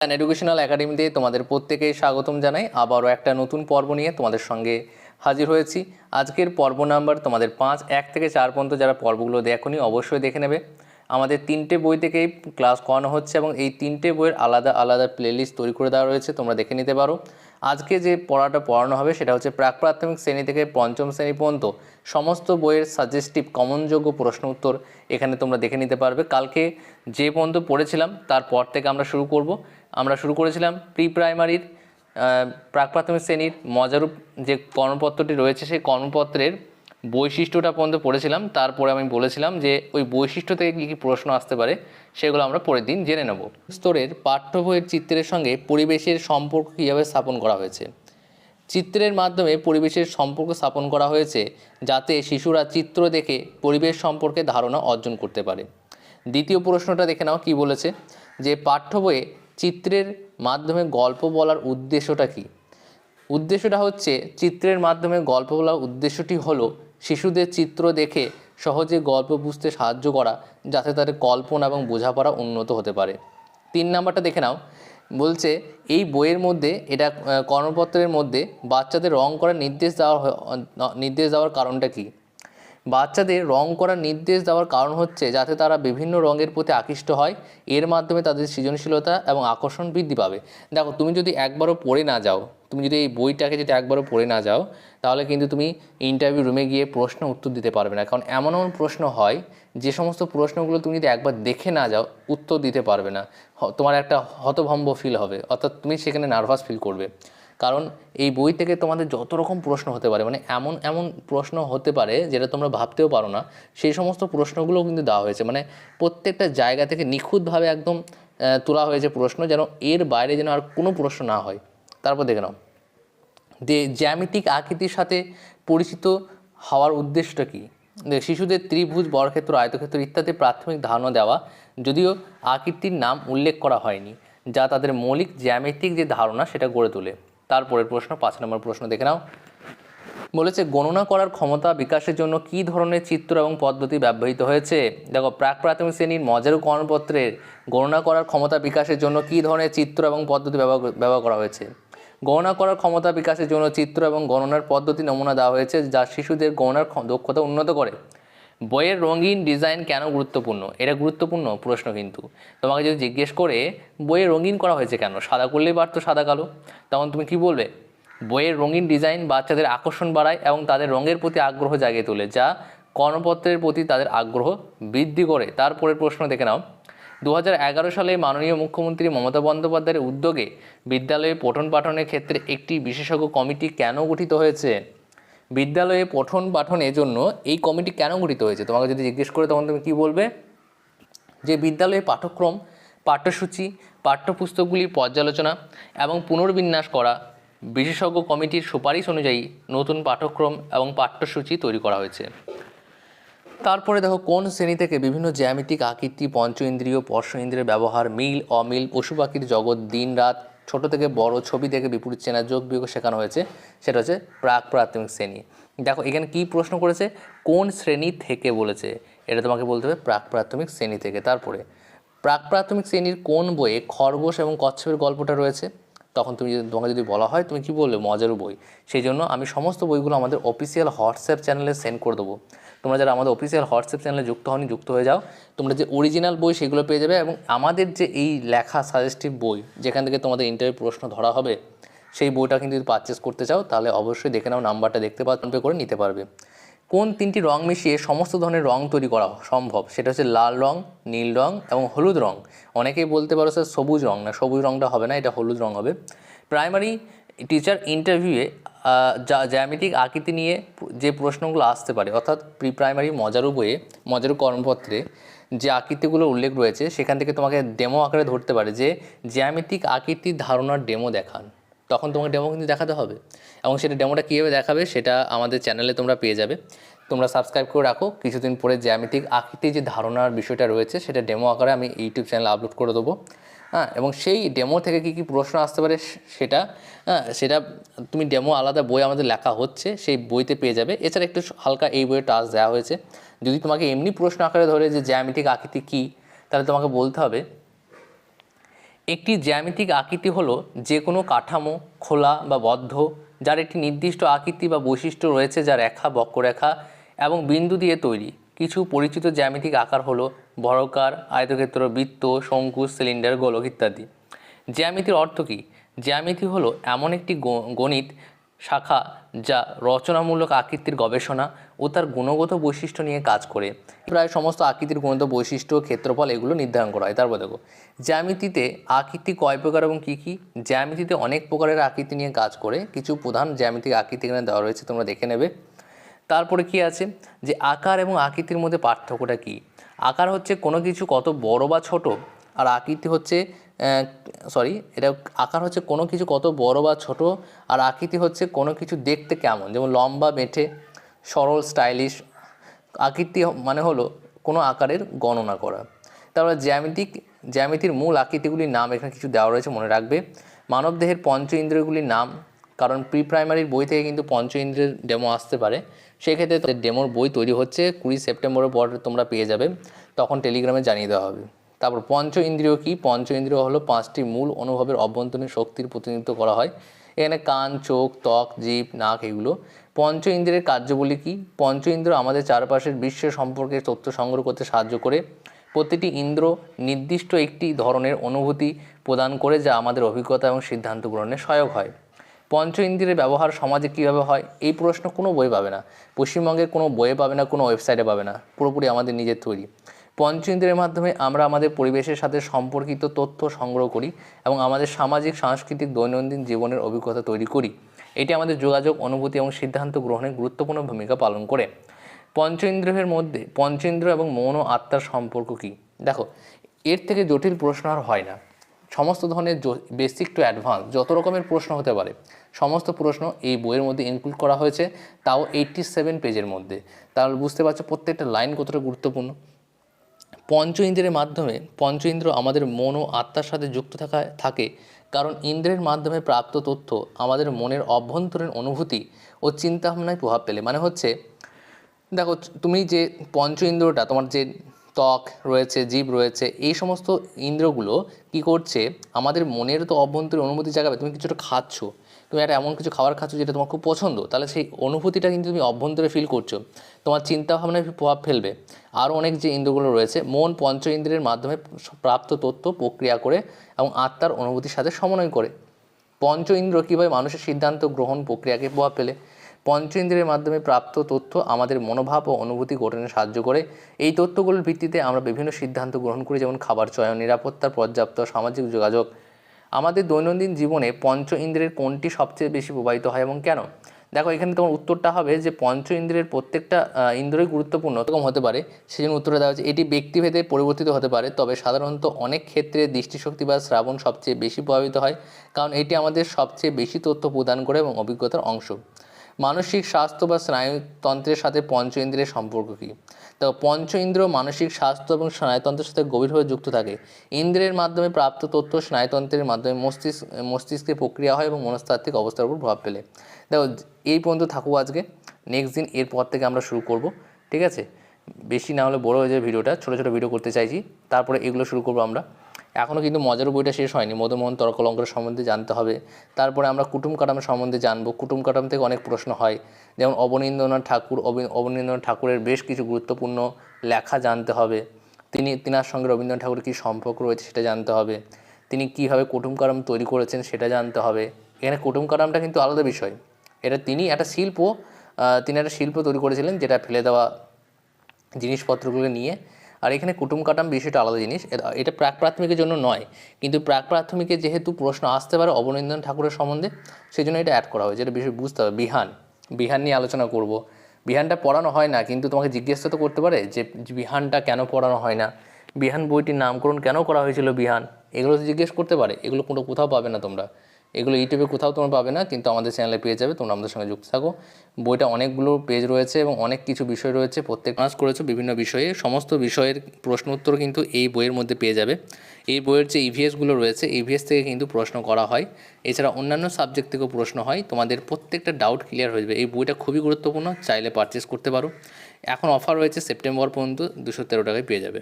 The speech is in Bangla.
অ্যান্ড এডুকেশনাল একাডেমিতে তোমাদের প্রত্যেকে স্বাগতম জানাই। আবারও একটা নতুন পর্ব নিয়ে তোমাদের সঙ্গে হাজির হয়েছি। আজকের পর্ব নাম্বার তোমাদের পাঁচ, এক থেকে চার পর্যন্ত যারা পর্বগুলো দেখনি অবশ্যই দেখে নেবে। আমাদের তিনটে বই থেকেই ক্লাস করানো হচ্ছে এবং এই তিনটে বইয়ের আলাদা আলাদা প্লেলিস্ট তৈরি করে দেওয়া রয়েছে, তোমরা দেখে নিতে পারো। আজকে যে পড়াটা পড়ানো হবে সেটা হচ্ছে প্রাক প্রাথমিক শ্রেণি থেকে পঞ্চম শ্রেণি পর্যন্ত সমস্ত বইয়ের সাজেস্টিভ, কমনযোগ্য প্রশ্ন উত্তর এখানে তোমরা দেখে নিতে পারবে। কালকে যে পর্যন্ত পড়েছিলাম, তারপর থেকে আমরা শুরু করব। আমরা শুরু করেছিলাম প্রি প্রাইমারির প্রাক প্রাথমিক শ্রেণির মজারূপ যে কর্মপত্রটি রয়েছে, সেই কর্মপত্রের বৈশিষ্ট্যটা পর্যন্ত পড়েছিলাম, তারপরে আমি বলেছিলাম যে ওই বৈশিষ্ট্য থেকে কী কী প্রশ্ন আসতে পারে, সেগুলো আমরা পরের দিন জেনে নেব। স্তরের পাঠ্য বইয়ের চিত্রের সঙ্গে পরিবেশের সম্পর্ক কীভাবে স্থাপন করা হয়েছে। চিত্রের মাধ্যমে পরিবেশের সম্পর্ক স্থাপন করা হয়েছে যাতে শিশুরা চিত্র দেখে পরিবেশ সম্পর্কে ধারণা অর্জন করতে পারে। দ্বিতীয় প্রশ্নটা দেখে নাও কি বলেছে, যে পাঠ্য বইয়ে চিত্রের মাধ্যমে গল্প বলার উদ্দেশ্যটা কী? উদ্দেশ্যটা হচ্ছে, চিত্রের মাধ্যমে গল্প বলার উদ্দেশ্যটি হলো শিশুদের চিত্র দেখে সহজে গল্প বুঝতে সাহায্য করা যাতে তাদের কল্পনা এবং বোঝাপড়া উন্নত হতে পারে। তিন নাম্বারটা দেখে নাও। বলছে, এই বইয়ের মধ্যে এটা কর্মপত্রের মধ্যে বাচ্চাদের রং করার নির্দেশ দেওয়া নির্দেশ দেওয়ার কারণটা কী? বাচ্চাদের রং করার নির্দেশ দেওয়ার কারণ হচ্ছে যাতে তারা বিভিন্ন রঙের প্রতি আকৃষ্ট হয়। এর মাধ্যমে তাদের সৃজনশীলতা এবং আকর্ষণ বৃদ্ধি পাবে। দেখো, তুমি যদি একবারও পড়ে না যাও, তুমি যদি এই বইটাকে যদি একবারও পড়ে না যাও, তাহলে কিন্তু তুমি ইন্টারভিউ রুমে গিয়ে প্রশ্ন উত্তর দিতে পারবে না। কারণ এমন এমন প্রশ্ন হয়, যে সমস্ত প্রশ্নগুলো তুমি যদি একবার দেখে না যাও, উত্তর দিতে পারবে না। তোমার একটা হতভম্ব ফিল হবে। অর্থাৎ তুমি সেখানে নার্ভাস ফিল করবে। কারণ এই বই থেকে তোমাদের যত রকম প্রশ্ন হতে পারে মানে এমন এমন প্রশ্ন হতে পারে যেটা তোমরা ভাবতেও পারো না, সেই সমস্ত প্রশ্নগুলোও কিন্তু দেওয়া হয়েছে। মানে প্রত্যেকটা জায়গা থেকে নিখুঁতভাবে একদম তোলা হয়েছে প্রশ্ন যেন এর বাইরে যেন আর কোনো প্রশ্ন না হয়। তারপর দেখে নাও। যে জ্যামিতিক আকৃতির সাথে পরিচিত হওয়ার উদ্দেশ্যটা কী? শিশুদের ত্রিভুজ, বর্গক্ষেত্র, আয়তক্ষেত্র ইত্যাদি প্রাথমিক ধারণা দেওয়া, যদিও আকৃতির নাম উল্লেখ করা হয়নি, যা তাদের মৌলিক জ্যামিতিক যে ধারণা সেটা গড়ে তোলে। তারপরের প্রশ্ন, পাঁচ নম্বর প্রশ্ন দেখে নাও। বলেছে, গণনা করার ক্ষমতা বিকাশের জন্য কী ধরনের চিত্র এবং পদ্ধতি ব্যবহৃত হয়েছে? দেখো, প্রাক প্রাথমিক শ্রেণির মজারু কর্মপত্রের গণনা করার ক্ষমতা বিকাশের জন্য কী ধরনের চিত্র এবং পদ্ধতি ব্যবহার ব্যবহার করা হয়েছে? গণনা করার ক্ষমতা বিকাশের জন্য চিত্র এবং গণনার পদ্ধতি নমুনা দেওয়া হয়েছে যা শিশুদের গণনার দক্ষতা উন্নত করে। বইয়ের রঙিন ডিজাইন কেন গুরুত্বপূর্ণ? এটা গুরুত্বপূর্ণ প্রশ্ন কিন্তু। তোমাকে যদি জিজ্ঞেস করে, বইয়ে রঙিন করা হয়েছে কেন? সাদা করলেই পারতো সাদা কালো। তখন তুমি কি বলবে? বইয়ের রঙিন ডিজাইন বাচ্চাদের আকর্ষণ বাড়ায় এবং তাদের রঙের প্রতি আগ্রহ জাগিয়ে তোলে, যা কর্মপত্রের প্রতি তাদের আগ্রহ বৃদ্ধি করে। তারপরের প্রশ্ন দেখে নাও। দু হাজার এগারো সালে মাননীয় মুখ্যমন্ত্রী মমতা বন্দ্যোপাধ্যায়ের উদ্যোগে বিদ্যালয়ে পঠন পাঠনের ক্ষেত্রে একটি বিশেষজ্ঞ কমিটি কেন গঠিত হয়েছে? বিদ্যালয়ে পঠন পাঠনের জন্য এই কমিটি কেন গঠিত হয়েছে? তোমাকে যদি জিজ্ঞেস করে তখন তুমি কী বলবে? যে বিদ্যালয়ে পাঠ্যক্রম, পাঠ্যসূচি, পাঠ্যপুস্তকগুলির পর্যালোচনা এবং পুনর্বিন্যাস করা বিশেষজ্ঞ কমিটির সুপারিশ অনুযায়ী নতুন পাঠ্যক্রম এবং পাঠ্যসূচি তৈরি করা হয়েছে। তারপরে দেখো, কোন শ্রেণি থেকে বিভিন্ন জ্যামিতিক আকৃতি পঞ্চ ইন্দ্রিয় স্পর্শ ইন্দ্রিয়ের ব্যবহার, মিল, অমিল, পশু পাখির জগৎ, দিন, রাত ছোট থেকে বড় ছবি থেকে বিপরীত চেনা যোগ বিয়োগ শেখানো হয়েছে, সেটা হচ্ছে প্রাক প্রাথমিক শ্রেণি। দেখো, এখানে কি প্রশ্ন করেছে? কোন শ্রেণি থেকে বলেছে? এটা তোমাকে বলতে হবে প্রাক প্রাথমিক শ্রেণি থেকে। তারপরে, প্রাক প্রাথমিক শ্রেণির কোন বইয়ে খরগোশ এবং কচ্ছপের গল্পটা রয়েছে? তখন তুমি তোমাকে যদি বলা হয়, তুমি কি বলবে মজারু বই। সেই জন্য আমি সমস্ত বইগুলো আমাদের অফিসিয়াল হোয়াটসঅ্যাপ চ্যানেলে সেন্ড করে দেবো। তোমরা যারা আমাদের অফিসিয়াল হোয়াটসঅ্যাপ চ্যানেলে যুক্ত হওনি, যুক্ত হয়ে যাও। তোমরা যে অরিজিনাল বই সেগুলো পেয়ে যাবে এবং আমাদের যে এই লেখা সাজেস্টিভ বই, যেখান থেকে তোমাদের ইন্টারভিউ প্রশ্ন ধরা হবে, সেই বইটা কিন্তু যদি পারচেস করতে চাও, তাহলে অবশ্যই দেখে নাও নাম্বারটা দেখতে পাও পে করে নিতে পারবে। কোন তিনটি রং মিশিয়ে সমস্ত ধরনের রং তৈরি করা সম্ভব? সেটা হচ্ছে লাল রং, নীল রং এবং হলুদ রং। অনেকেই বলতে পারো স্যার সবুজ রং না, সবুজ রংটা হবে না, এটা হলুদ রং হবে। প্রাইমারি টিচার ইন্টারভিউয়ে যা, জ্যামিতিক আকৃতি নিয়ে যে প্রশ্নগুলো আসতে পারে, অর্থাৎ প্রি প্রাইমারি মজারু বইয়ে, মজারু কর্মপত্রে যে আকৃতিগুলো উল্লেখ রয়েছে, সেখান থেকে তোমাকে ডেমো আকারে ধরতে পারে যে জ্যামিতিক আকৃতির ধারণার ডেমো দেখান। তখন তোমাকে ডেমো কিন্তু দেখাতে হবে। এবং সেটা ডেমোটা কীভাবে দেখাবে সেটা আমাদের চ্যানেলে তোমরা পেয়ে যাবে। তোমরা সাবস্ক্রাইব করে রাখো। কিছুদিন পরে জ্যামিতিক আকৃতির যে ধারণার বিষয়টা রয়েছে সেটা ডেমো আকারে আমি ইউটিউব চ্যানেলে আপলোড করে দেবো। হ্যাঁ এবং সেই ডেমো থেকে কী কী প্রশ্ন আসতে পারে সেটা হ্যাঁ সেটা তুমি ডেমো আলাদা বই আমাদের লেখা হচ্ছে, সেই বইতে পেয়ে যাবে। এছাড়া একটু হালকা এই বইয়ে টাচ দেওয়া হয়েছে। যদি তোমাকে এমনি প্রশ্ন আকারে ধরে যে জ্যামিতিক আকৃতি কী, তাহলে তোমাকে বলতে হবে একটি জ্যামিতিক আকৃতি হলো যে কোনো কাঠামো, খোলা বা বদ্ধ, যার একটি নির্দিষ্ট আকৃতি বা বৈশিষ্ট্য রয়েছে যা রেখা, বক্ররেখা এবং বিন্দু দিয়ে তৈরি। কিছু পরিচিত জ্যামিতিক আকার হলো বর্গাকার, আয়তক্ষেত্র বৃত্ত শঙ্কু সিলিন্ডার, গোলক ইত্যাদি। জ্যামিতির অর্থ কী? জ্যামিতি হলো এমন একটি গণিত শাখা যা রচনামূলক আকৃতির গবেষণা ও তার গুণগত বৈশিষ্ট্য নিয়ে কাজ করে। প্রায় সমস্ত আকৃতির গুণগত বৈশিষ্ট্য, ক্ষেত্রফল এগুলো নির্ধারণ করা হয়। তারপর দেখো, জ্যামিতিতে আকৃতি কয় প্রকার এবং কী কী? জ্যামিতিতে অনেক প্রকারের আকৃতি নিয়ে কাজ করে। কিছু প্রধান জ্যামিতিক আকৃতি এখানে দেওয়া রয়েছে, তোমরা দেখে নেবে। তারপরে কি আছে? যে আকার এবং আকৃতির মধ্যে পার্থক্যটা কি? আকার হচ্ছে কোনো কিছু কত বড় বা ছোট, আর আকৃতি হচ্ছে সরি এটা আকার হচ্ছে কোনো কিছু কত বড় বা ছোট, আর আকৃতি হচ্ছে কোনো কিছু দেখতে কেমন, যেমন লম্বা বেঁটে সরল, স্টাইলিশ আকৃতি মানে হলো কোনো আকারের গণনা করা। তারপরে জ্যামিতিক, জ্যামিতির মূল আকৃতিগুলির নাম এখানে কিছু দেওয়া রয়েছে, মনে রাখবে। মানবদেহের পঞ্চ ইন্দ্রিয়গুলির নাম, কারণ প্রি প্রাইমারির বই থেকে কিন্তু পঞ্চ ইন্দ্রিয়ের ডেমো আসতে পারে। সেক্ষেত্রে তাদের ডেমোর বই তৈরি হচ্ছে কুড়ি সেপ্টেম্বরের পর তোমরা পেয়ে যাবে, তখন টেলিগ্রামে জানিয়ে দেওয়া হবে। তারপর পঞ্চ ইন্দ্রিয় কি? পঞ্চ ইন্দ্রিয় হলো পাঁচটি মূল অনুভবের অভ্যন্তরীণ শক্তির প্রতিনিধিত্ব করা হয়। এখানে কান, চোখ, ত্বক জীব নাক এগুলো। পঞ্চ ইন্দ্রিয়ের কার্যবলী কী? পঞ্চ ইন্দ্র আমাদের চারপাশের বিশ্ব সম্পর্কে তথ্য সংগ্রহ করতে সাহায্য করে। প্রতিটি ইন্দ্র নির্দিষ্ট একটি ধরনের অনুভূতি প্রদান করে যা আমাদের অভিজ্ঞতা এবং সিদ্ধান্ত গ্রহণে সহায়ক হয়। পঞ্চ ইন্দ্রিয়ের ব্যবহার সমাজে কীভাবে হয়? এই প্রশ্ন কোনো বই পাবে না। পশ্চিমবঙ্গের কোনো বইয়ে পাবে না, কোনো ওয়েবসাইটে পাবে না। পুরোপুরি আমাদের নিজের তৈরি। পঞ্চ ইন্দ্রিয়ের মাধ্যমে আমরা আমাদের পরিবেশের সাথে সম্পর্কিত তথ্য সংগ্রহ করি এবং আমাদের সামাজিক, সাংস্কৃতিক, দৈনন্দিন জীবনের অভিজ্ঞতা তৈরি করি। এটি আমাদের যোগাযোগ, অনুভূতি এবং সিদ্ধান্ত গ্রহণে গুরুত্বপূর্ণ ভূমিকা পালন করে। পঞ্চ ইন্দ্রিয়ের মধ্যে পঞ্চেন্দ্র এবং মৌন আত্মার সম্পর্ক কী? দেখো, এর থেকে জটিল প্রশ্ন আর হয় না। সমস্ত ধরনের বেসিক টু অ্যাডভান্স যত রকমের প্রশ্ন হতে পারে, সমস্ত প্রশ্ন এই বইয়ের মধ্যে ইনক্লুড করা হয়েছে, তাও এইটটি সেভেন পেজের মধ্যে। তাহলে বুঝতে পারছ প্রত্যেকটা লাইন কতটা গুরুত্বপূর্ণ। পঞ্চ ইন্দ্রের মাধ্যমে পঞ্চ ইন্দ্র আমাদের মন ও আত্মার সাথে যুক্ত থাকা, থাকে। কারণ ইন্দ্রের মাধ্যমে প্রাপ্ত তথ্য আমাদের মনের অভ্যন্তরীণ অনুভূতি ও চিন্তাভাবনায় প্রভাব ফেলে। মানে হচ্ছে, দেখো, তুমি যে পঞ্চ ইন্দ্রটা তোমার যে ত্বক রয়েছে, জীব রয়েছে, এই সমস্ত ইন্দ্রগুলো কি করছে? আমাদের মনের তো অভ্যন্তরীণ অনুভূতি জাগাবে, তুমি কিছুটা খাচ্ছ। তুমি একটা এমন কিছু খাবার খাচ্ছ যেটা তোমার খুব পছন্দ, তাহলে সেই অনুভূতিটা কিন্তু তুমি অভ্যন্তরে ফিল করছ। তোমার চিন্তা ভাবনায় প্রভাব ফেলবে। আরও অনেক যে ইন্দ্রগুলো রয়েছে, মন পঞ্চ ইন্দ্রিয়ের মাধ্যমে প্রাপ্ত তথ্য প্রক্রিয়া করে এবং আত্মার অনুভূতির সাথে সমন্বয় করে। পঞ্চ ইন্দ্র কীভাবে মানুষের সিদ্ধান্ত গ্রহণ প্রক্রিয়াকে প্রভাব ফেলে? পঞ্চ ইন্দ্রিয়ের মাধ্যমে প্রাপ্ত তথ্য আমাদের মনোভাব ও অনুভূতি গঠনে সাহায্য করে। এই তথ্যগুলোর ভিত্তিতে আমরা বিভিন্ন সিদ্ধান্ত গ্রহণ করি, যেমন খাবার চয়ন, নিরাপত্তা পর্যাপ্ত, সামাজিক যোগাযোগ আমাদের দৈনন্দিন জীবনে পঞ্চ ইন্দ্রের কোনটি সবচেয়ে বেশি প্রবাহিত হয় এবং কেন? দেখো, এখানে তোমার উত্তরটা হবে যে পঞ্চ ইন্দ্রের প্রত্যেকটা ইন্দ্রই গুরুত্বপূর্ণ এরকম হতে পারে। সেই জন্য উত্তরটা দেওয়া হচ্ছে এটি ব্যক্তিভেদে পরিবর্তিত হতে পারে, তবে সাধারণত অনেক ক্ষেত্রে দৃষ্টিশক্তি বা শ্রাবণ সবচেয়ে বেশি প্রভাবিত হয়, কারণ এটি আমাদের সবচেয়ে বেশি তথ্য প্রদান করে এবং অভিজ্ঞতার অংশ। মানসিক স্বাস্থ্য বা স্নায়ুতন্ত্রের সাথে পঞ্চ ইন্দ্রিয়ের সম্পর্ক কী? তো পঞ্চ ইন্দ্র মানসিক স্বাস্থ্য এবং স্নায়ুতন্ত্রের সাথে গভীরভাবে যুক্ত থাকে। ইন্দ্রের মাধ্যমে প্রাপ্ত তথ্য স্নায়ুতন্ত্রের মাধ্যমে মস্তিষ্ক মস্তিষ্কে প্রক্রিয়া হয় এবং মনস্তাত্ত্বিক অবস্থার উপর প্রভাব ফেলে। দেখো, এই পর্যন্ত থাকুক আজকে। নেক্সট দিন এরপর থেকে আমরা শুরু করব, ঠিক আছে? বেশি না হলে বড় হয়ে যাবে ভিডিওটা। ছোটো ছোটো ভিডিও করতে চাইছি। তারপরে এগুলো শুরু করব আমরা। এখনও কিন্তু মজার বইটা শেষ হয়নি। মদনমোহন তর্কলঙ্কর সম্বন্ধে জানতে হবে। তারপরে আমরা কুটুম কাটাম সম্বন্ধে জানব। কুটুম কাটাম থেকে অনেক প্রশ্ন হয়। যেমন অবনীন্দ্রনাথ ঠাকুর, অবি- অবনীন্দ্রনাথ ঠাকুরের বেশ কিছু গুরুত্বপূর্ণ লেখা জানতে হবে। তিনি, তিনার সঙ্গে রবীন্দ্রনাথ ঠাকুরের কী সম্পর্ক রয়েছে সেটা জানতে হবে। তিনি কীভাবে কুটুম কাটাম তৈরি করেছেন সেটা জানতে হবে। এখানে কুটুম কাটামটা কিন্তু আলাদা বিষয়। এটা তিনি একটা শিল্প তিনি একটা শিল্প তৈরি করেছিলেন যেটা ফেলে দেওয়া জিনিসপত্রগুলো নিয়ে আর এখানে কুটুম কাটাম বিষয়টা আলাদা জিনিস। এটা- প্রাক প্রাথমিকের জন্য নয়, কিন্তু প্রাক প্রাথমিকে যেহেতু প্রশ্ন আসতে পারে অবনীন্দ্রনাথ ঠাকুরের সম্বন্ধে সেই জন্য এটা অ্যাড করা হয়েছে এটা বিষয় বুঝতে হবে। বিহান বিহান নিয়ে আলোচনা করব। বিহানটা পড়ানো হয় না, কিন্তু তোমাকে জিজ্ঞেস তো করতে পারে যে বিহানটা কেন পড়ানো হয় না? বিহান বইটির নামকরণ কেন করা হয়েছিল বিহান? এগুলো জিজ্ঞেস করতে পারে, এগুলো কোনো কোথাও পাবে না তোমরা। এগুলো ইউটিউবে কোথাও তোমরা পাবে না, কিন্তু আমাদের চ্যানেলে পেয়ে যাবে, তোমরা আমাদের সঙ্গে যুক্ত থাকো। বইটা অনেকগুলো পেজ রয়েছে এবং অনেক কিছু বিষয় রয়েছে, প্রত্যেক ক্লাস করেছ বিভিন্ন বিষয়ে। সমস্ত বিষয়ের প্রশ্ন উত্তর কিন্তু এই বইয়ের মধ্যে পেয়ে যাবে। এই বইয়ের যে ইভিএসগুলো রয়েছে ইভিএস থেকে কিন্তু প্রশ্ন করা হয়। এছাড়া অন্যান্য সাবজেক্ট থেকেও প্রশ্ন হয়। তোমাদের প্রত্যেকটা ডাউট ক্লিয়ার হয়ে যাবে। এই বইটা খুবই গুরুত্বপূর্ণ, চাইলে পারচেস করতে পারো। এখন অফার রয়েছে সেপ্টেম্বর পর্যন্ত, দুশো তেরো টাকায় পেয়ে যাবে।